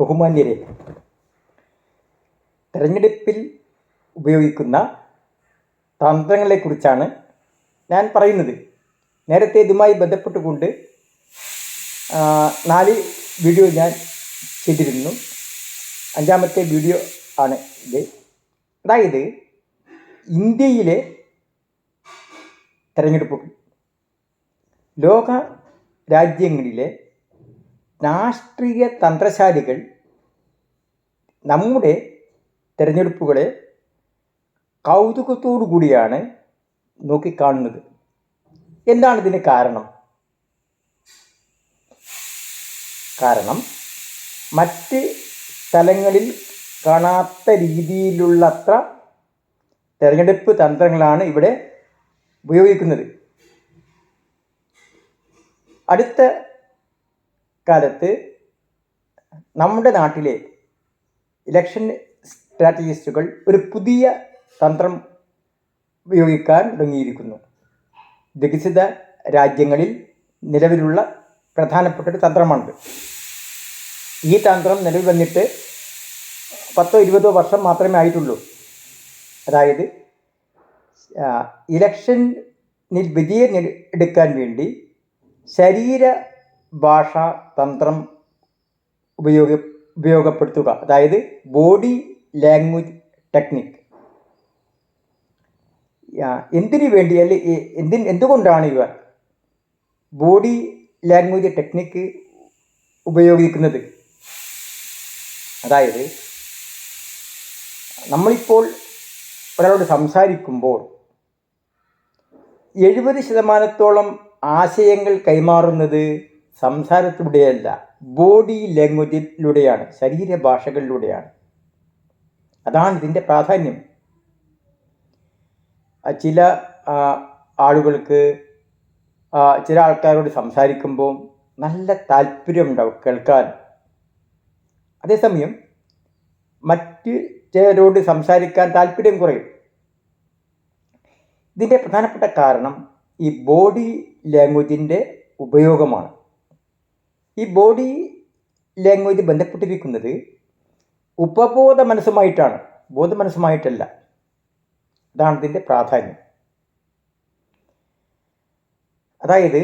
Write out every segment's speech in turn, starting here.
ബഹുമാന്യരെ തെരഞ്ഞെടുപ്പിൽ ഉപയോഗിക്കുന്ന തന്ത്രങ്ങളെക്കുറിച്ചാണ് ഞാൻ പറയുന്നത്. നേരത്തെ ഇതുമായി ബന്ധപ്പെട്ടുകൊണ്ട് നാല് വീഡിയോ ഞാൻ ചെയ്തിരുന്നു. അഞ്ചാമത്തെ വീഡിയോ ആണ് ഇത്. അതായത് ഇന്ത്യയിലെ തെരഞ്ഞെടുപ്പ് ലോക രാജ്യങ്ങളിലെ രാഷ്ട്രീയ തന്ത്രശാലികൾ നമ്മുടെ തിരഞ്ഞെടുപ്പുകളെ കൗതുകത്തോടു കൂടിയാണ് നോക്കിക്കാണുന്നത്. എന്താണ് ഇതിന് കാരണം? കാരണം മറ്റ് സ്ഥലങ്ങളിൽ കാണാത്ത രീതിയിലുള്ളത്ര തിരഞ്ഞെടുപ്പ് തന്ത്രങ്ങളാണ് ഇവിടെ ഉപയോഗിക്കുന്നത്. അടുത്ത കാലത്ത് നമ്മുടെ നാട്ടിലെ ഇലക്ഷൻ സ്ട്രാറ്റജിസ്റ്റുകൾ ഒരു പുതിയ തന്ത്രം ഉപയോഗിക്കാൻ തുടങ്ങിയിരിക്കുന്നു. വികസിത രാജ്യങ്ങളിൽ നിലവിലുള്ള പ്രധാനപ്പെട്ട ഒരു തന്ത്രമാണിത്. ഈ തന്ത്രം നിലവിൽ വന്നിട്ട് പത്തോ ഇരുപതോ വർഷം മാത്രമേ ആയിട്ടുള്ളൂ. അതായത് ഇലക്ഷനിൽ വിജയം എടുക്കാൻ വേണ്ടി ശരീര ഭാഷാ തന്ത്രം ഉപയോഗ ഉപയോഗപ്പെടുത്തുക. അതായത് ബോഡി ലാംഗ്വേജ് ടെക്നിക് എന്തിനു വേണ്ടി അല്ലെ എന്തിന് എന്തുകൊണ്ടാണ് ഇവർ ബോഡി ലാംഗ്വേജ് ടെക്നിക്ക് ഉപയോഗിക്കുന്നത്? അതായത് നമ്മളിപ്പോൾ ഒരാളോട് സംസാരിക്കുമ്പോൾ എഴുപത് ശതമാനത്തോളം ആശയങ്ങൾ കൈമാറുന്നത് സംസാരത്തിലൂടെയല്ല ബോഡി ലാംഗ്വേജിലൂടെയാണ് ശരീരഭാഷകളിലൂടെയാണ്. അതാണ് ഇതിന്റെ പ്രാധാന്യം. ചില ആളുകൾക്ക് ചില ആൾക്കാരോട് സംസാരിക്കുമ്പോൾ നല്ല താല്പര്യമുണ്ടാവും കേൾക്കാൻ. അതേസമയം മറ്റ് ചിലരോട് സംസാരിക്കാൻ താല്പര്യം കുറയും. ഇതിന്റെ പ്രധാനപ്പെട്ട കാരണം ഈ ബോഡി ലാംഗ്വേജിന്റെ ഉപയോഗമാണ്. ഈ ബോഡി ലാംഗ്വേജ് ബന്ധപ്പെട്ടിരിക്കുന്നത് ഉപബോധ മനസ്സുമായിട്ടാണ്. ബോധ മനസ്സുമായിട്ടല്ല. അതാണ് ഇതിന്റെ പ്രാധാന്യം. അതായത്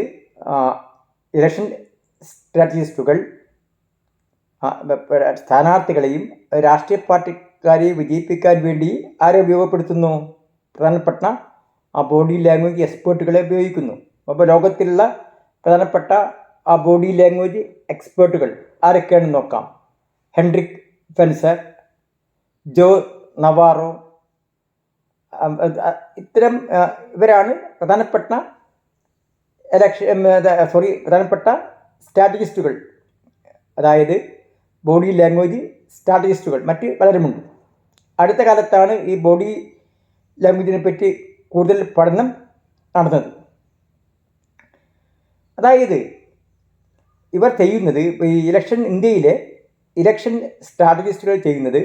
ഇലക്ഷൻ സ്ട്രാറ്റജിസ്റ്റുകൾ സ്ഥാനാർത്ഥികളെയും രാഷ്ട്രീയ പാർട്ടിക്കാരെയും വിജയിപ്പിക്കാൻ വേണ്ടി ആരെ ഉപയോഗപ്പെടുത്തുന്നു? പ്രധാനപ്പെട്ട ആ ബോഡി ലാംഗ്വേജ് എക്സ്പേർട്ടുകളെ ഉപയോഗിക്കുന്നു. അപ്പോൾ ലോകത്തിലുള്ള പ്രധാനപ്പെട്ട ആ ബോഡി ലാംഗ്വേജ് എക്സ്പേർട്ടുകൾ ആരൊക്കെയാണെന്ന് നോക്കാം. ഹെൻറിക് ഫെൻസർ ജോ നവാറോ ഇത്തരം ഇവരാണ് പ്രധാനപ്പെട്ട എലക്ഷൻ സോറി പ്രധാനപ്പെട്ട സ്ട്രാറ്റജിസ്റ്റുകൾ അതായത് ബോഡി ലാംഗ്വേജ് സ്ട്രാറ്റജിസ്റ്റുകൾ മറ്റ് പലരുമുണ്ട്. അടുത്ത കാലത്താണ് ഈ ബോഡി ലാംഗ്വേജിനെ പറ്റി കൂടുതൽ പഠനം നടന്നത്. അതായത് ഇവർ ചെയ്യുന്നത് ഈ ഇലക്ഷൻ ഇന്ത്യയിലെ ഇലക്ഷൻ സ്ട്രാറ്റജിസ്റ്റുകൾ ചെയ്യുന്നത്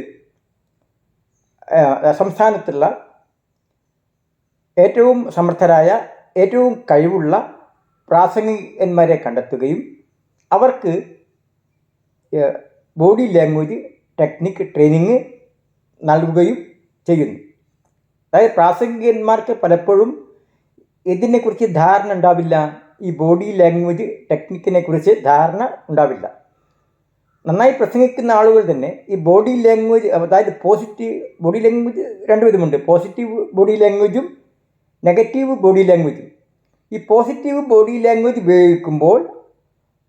സംസ്ഥാനത്തുള്ള ഏറ്റവും സമർത്ഥരായ ഏറ്റവും കഴിവുള്ള പ്രാസംഗികന്മാരെ കണ്ടെത്തുകയും അവർക്ക് ബോഡി ലാംഗ്വേജ് ടെക്നിക്ക് ട്രെയിനിങ് നൽകുകയും ചെയ്യുന്നു. അതായത് പ്രാസംഗികന്മാർക്ക് പലപ്പോഴും ഇതിനെക്കുറിച്ച് ധാരണ ഉണ്ടാവില്ല. ഈ ബോഡി ലാംഗ്വേജ് ടെക്നിക്കിനെ കുറിച്ച് ധാരണ ഉണ്ടാവില്ല. നന്നായി പ്രസംഗിക്കുന്ന ആളുകൾ തന്നെ ഈ ബോഡി ലാംഗ്വേജ് അതായത് പോസിറ്റീവ് ബോഡി ലാംഗ്വേജ് രണ്ട് വിധമുണ്ട്. പോസിറ്റീവ് ബോഡി ലാംഗ്വേജും നെഗറ്റീവ് ബോഡി ലാംഗ്വേജും ഈ പോസിറ്റീവ് ബോഡി ലാംഗ്വേജ് ഉപയോഗിക്കുമ്പോൾ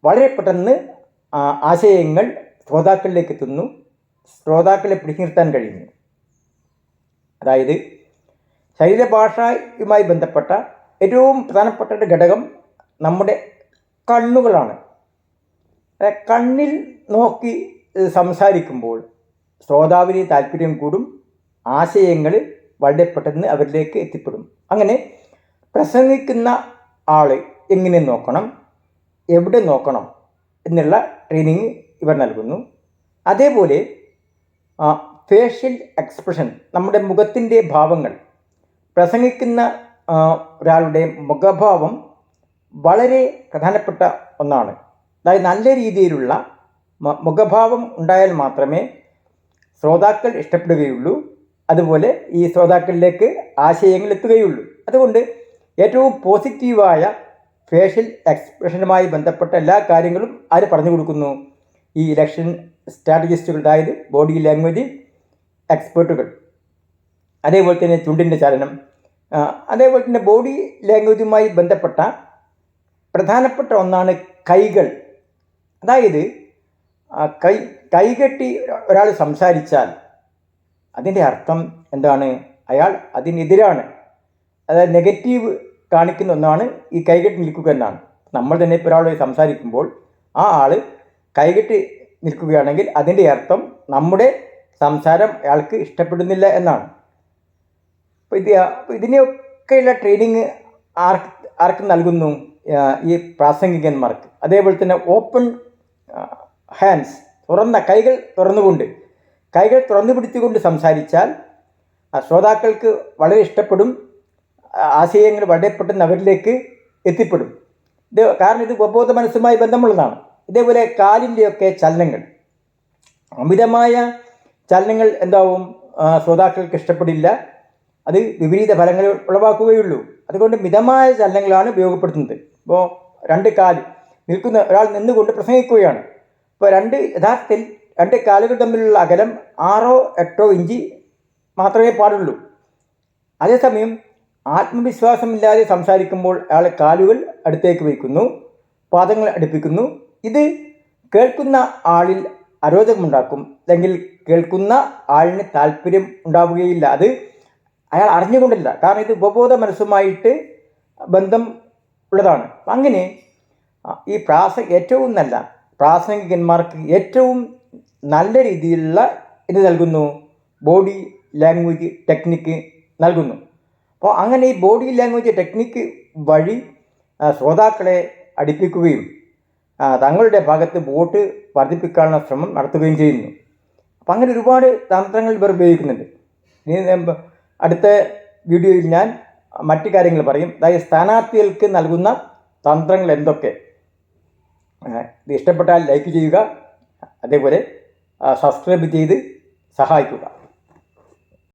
വളരെ പെട്ടെന്ന് ആശയങ്ങൾ ശ്രോതാക്കളിലേക്ക് എത്തുന്നു. ശ്രോതാക്കളെ പിടിച്ചു നിർത്താൻ കഴിയുന്നു അതായത് ശരീരഭാഷയുമായി ബന്ധപ്പെട്ട ഏറ്റവും പ്രധാനപ്പെട്ട ഘടകം നമ്മുടെ കണ്ണുകളാണ്. കണ്ണിൽ നോക്കി സംസാരിക്കുമ്പോൾ ശ്രോതാവിന് താല്പര്യം കൂടും ആശയങ്ങൾ വളരെ പെട്ടെന്ന് അവരിലേക്ക് എത്തിപ്പെടും. അങ്ങനെ പ്രസംഗിക്കുന്ന ആൾ എങ്ങനെ നോക്കണം എവിടെ നോക്കണം എന്നുള്ള ട്രെയിനിങ് ഇവർ നൽകുന്നു. അതേപോലെ ഫേഷ്യൽ എക്സ്പ്രഷൻ നമ്മുടെ മുഖത്തിന്റെ ഭാവങ്ങൾ പ്രസംഗിക്കുന്ന ഒരാളുടെ മുഖഭാവം വളരെ പ്രധാനപ്പെട്ട ഒന്നാണ്. അതായത് നല്ല രീതിയിലുള്ള മുഖഭാവം ഉണ്ടായാൽ മാത്രമേ ശ്രോതാക്കൾ ഇഷ്ടപ്പെടുകയുള്ളൂ. അതുപോലെ ഈ ശ്രോതാക്കളിലേക്ക് ആശയങ്ങൾ എത്തുകയുള്ളൂ. അതുകൊണ്ട് ഏറ്റവും പോസിറ്റീവായ ഫേഷ്യൽ എക്സ്പ്രഷനുമായി ബന്ധപ്പെട്ട എല്ലാ കാര്യങ്ങളും ആര് പറഞ്ഞു കൊടുക്കുന്നു? ഈ ഇലക്ഷൻ സ്ട്രാറ്റജിസ്റ്റുകൾ അതായത് ബോഡി ലാംഗ്വേജ് എക്സ്പേർട്ടുകൾ അതേപോലെ തന്നെ ചുണ്ടിന്റെ ചലനം. അതേപോലെ തന്നെ ബോഡി ലാംഗ്വേജുമായി ബന്ധപ്പെട്ട പ്രധാനപ്പെട്ട ഒന്നാണ് കൈകൾ. അതായത് കൈ കൈകെട്ടി ഒരാൾ സംസാരിച്ചാൽ അതിന്റെ അർത്ഥം എന്താണ്? അയാൾ അതിനെതിരാണ്. അതായത് നെഗറ്റീവ് കാണിക്കുന്ന ഒന്നാണ് ഈ കൈകെട്ടി നിൽക്കുക എന്നാണ്. നമ്മൾ തന്നെ ഇപ്പോൾ ഒരാളോട് സംസാരിക്കുമ്പോൾ ആ ആൾ കൈകെട്ടി നിൽക്കുകയാണെങ്കിൽ അതിന്റെ അർത്ഥം നമ്മുടെ സംസാരം അയാൾക്ക് ഇഷ്ടപ്പെടുന്നില്ല എന്നാണ്. അപ്പോൾ ഇത് ഇതിനെയൊക്കെയുള്ള ട്രെയിനിങ് ആർക്ക് ആർക്ക് നൽകുന്നു? ഈ പ്രാസംഗികന്മാർക്ക്. അതേപോലെ തന്നെ ഓപ്പൺ ഹാൻഡ്സ് തുറന്ന കൈകൾ തുറന്നുകൊണ്ട് കൈകൾ തുറന്നു പിടിച്ചുകൊണ്ട് സംസാരിച്ചാൽ ശ്രോതാക്കൾക്ക് വളരെ ഇഷ്ടപ്പെടും ആശയങ്ങൾ വളരെ പെട്ടെന്ന് അവരിലേക്ക് എത്തിപ്പെടും. ഇത് കാരണം ഇത് ഉപബോധ മനസ്സുമായി ബന്ധമുള്ളതാണ്. ഇതേപോലെ കാലിന്റെയൊക്കെ ചലനങ്ങൾ. അമിതമായ ചലനങ്ങൾ എന്താവും? ശ്രോതാക്കൾക്ക് ഇഷ്ടപ്പെടില്ല. അത് വിപരീത ഫലങ്ങൾ ഉളവാക്കുകയുള്ളൂ. അതുകൊണ്ട് മിതമായ ചലനങ്ങളാണ് ഉപയോഗപ്പെടുത്തുന്നത്. ഇപ്പോൾ രണ്ട് കാൽ നിൽക്കുന്ന ഒരാൾ നിന്നുകൊണ്ട് പ്രസംഗിക്കുകയാണ്. ഇപ്പോൾ രണ്ട് യഥാർത്ഥത്തിൽ രണ്ട് കാലുകൾ തമ്മിലുള്ള അകലം ആറോ എട്ടോ ഇഞ്ച് മാത്രമേ പാടുള്ളൂ. അതേസമയം ആത്മവിശ്വാസമില്ലാതെ സംസാരിക്കുമ്പോൾ അയാൾ കാലുകൾ അടുത്തേക്ക് വയ്ക്കുന്നു പാദങ്ങൾ അടുപ്പിക്കുന്നു. ഇത് കേൾക്കുന്ന ആളിൽ അരോചകമുണ്ടാക്കും. അല്ലെങ്കിൽ കേൾക്കുന്ന ആളിന് താല്പര്യം ഉണ്ടാവുകയില്ല. അത് അയാൾ അറിഞ്ഞുകൊണ്ടില്ല. കാരണം ഇത് ഉപബോധ മനസ്സുമായിട്ട് ബന്ധം ഉള്ളതാണ്. അങ്ങനെ ഈ പ്രാസ ഏറ്റവും നല്ല പ്രാസംഗികന്മാർക്ക് ഏറ്റവും നല്ല രീതിയിലുള്ള ഇത് നൽകുന്നു. ബോഡി ലാംഗ്വേജ് ടെക്നിക്ക് നൽകുന്നു. അപ്പോൾ അങ്ങനെ ഈ ബോഡി ലാംഗ്വേജ് ടെക്നിക്ക് വഴി ശ്രോതാക്കളെ അടുപ്പിക്കുകയും തങ്ങളുടെ ഭാഗത്ത് വോട്ട് വർദ്ധിപ്പിക്കാനുള്ള ശ്രമം നടത്തുകയും ചെയ്യുന്നു. അപ്പം അങ്ങനെ ഒരുപാട് തന്ത്രങ്ങൾ ഇവർ ഉപയോഗിക്കുന്നുണ്ട്. അടുത്ത വീഡിയോയിൽ ഞാൻ മറ്റു കാര്യങ്ങൾ പറയും. അതായത് സ്ഥാനാർത്ഥികൾക്ക് നൽകുന്ന തന്ത്രങ്ങൾ എന്തൊക്കെ? ഇത് ഇഷ്ടപ്പെട്ടാൽ ലൈക്ക് ചെയ്യുക അതേപോലെ സബ്സ്ക്രൈബ് ചെയ്ത് സഹായിക്കുക.